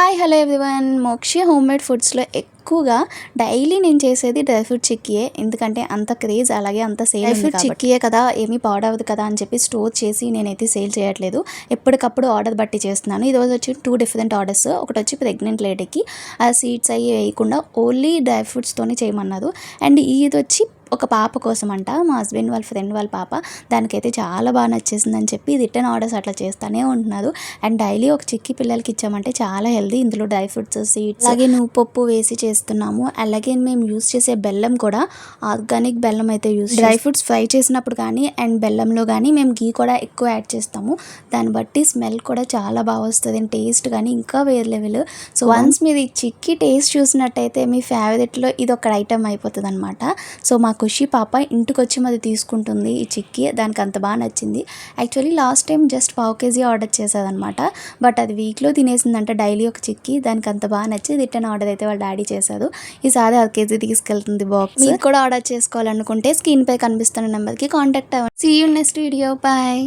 Hi hello everyone. Moksha homemade ఫుడ్స్లో ఎక్కువగా daily నేను చేసేది డ్రై ఫ్రూట్ చిక్కీయే. ఎందుకంటే అంత క్రేజ్ అలాగే అంత సేల్ డ్రై ఫ్రూట్ చిక్కీయే కదా ఏమీ పాడవదు కదా అని చెప్పి స్టోర్ చేసి నేనైతే సేల్ చేయట్లేదు. ఎప్పటికప్పుడు ఆర్డర్ బట్టి చేస్తున్నాను. ఈ రోజు వచ్చి టూ డిఫరెంట్ ఆర్డర్స్. ఒకటి వచ్చి ప్రెగ్నెంట్ లేడీకి. ఆ సీడ్స్ అయ్యి వేయకుండా ఓన్లీ డ్రై ఫ్రూట్స్తోనే చేయమన్నారు. అండ్ ఇది వచ్చి ఒక పాప కోసం అంట మా హస్బెండ్ వాళ్ళ ఫ్రెండ్ వాళ్ళ పాప. దానికైతే చాలా బాగా నచ్చేసిందని చెప్పి రిటర్న్ ఆర్డర్స్ అట్లా చేస్తూనే ఉంటున్నారు. అండ్ డైలీ ఒక చిక్కి పిల్లలకి ఇచ్చామంటే చాలా హెల్దీ ఇందులో డ్రై ఫ్రూట్స్ సీడ్స్. అలాగే నువ్వు పప్పు వేసి చేస్తున్నాము. అలాగే మేము యూస్ చేసే బెల్లం కూడా ఆర్గానిక్ బెల్లం అయితే యూస్ డ్రై ఫ్రూట్స్ ఫ్రై చేసినప్పుడు కానీ అండ్ బెల్లంలో కానీ మేము గీ కూడా ఎక్కువ యాడ్ చేస్తాము. దాన్ని బట్టి స్మెల్ కూడా చాలా బాగా వస్తుంది. అండ్ టేస్ట్ కానీ ఇంకా వేరే లెవెల్. సో వన్స్ మీరు ఈ చిక్కి టేస్ట్ చూసినట్టయితే మీ ఫేవరెట్లో ఇది ఒక ఐటమ్ అయిపోతుంది అనమాట సో మా ఖుషి పాప ఇంటికొచ్చి మరి తీసుకుంటుంది ఈ చిక్కీ. దానికి అంత బాగా నచ్చింది. యాక్చువల్లీ లాస్ట్ టైం జస్ట్ పావు కేజీ ఆర్డర్ చేసేదనమాట బట్ అది వీక్లో తినేసిందంట డైలీ ఒక చిక్కీ. దానికి అంత బాగా నచ్చి రిటర్న్ ఆర్డర్ అయితే వాళ్ళ డాడీ చేశారు. ఈసారి అర కేజీ తీసుకెళ్తుంది బాక్స్ మీరు కూడా ఆర్డర్ చేసుకోవాలనుకుంటే స్క్రీన్ పై కనిపిస్తున్న నెంబర్కి కాంటాక్ట్ అవ్వండి. See you next video bye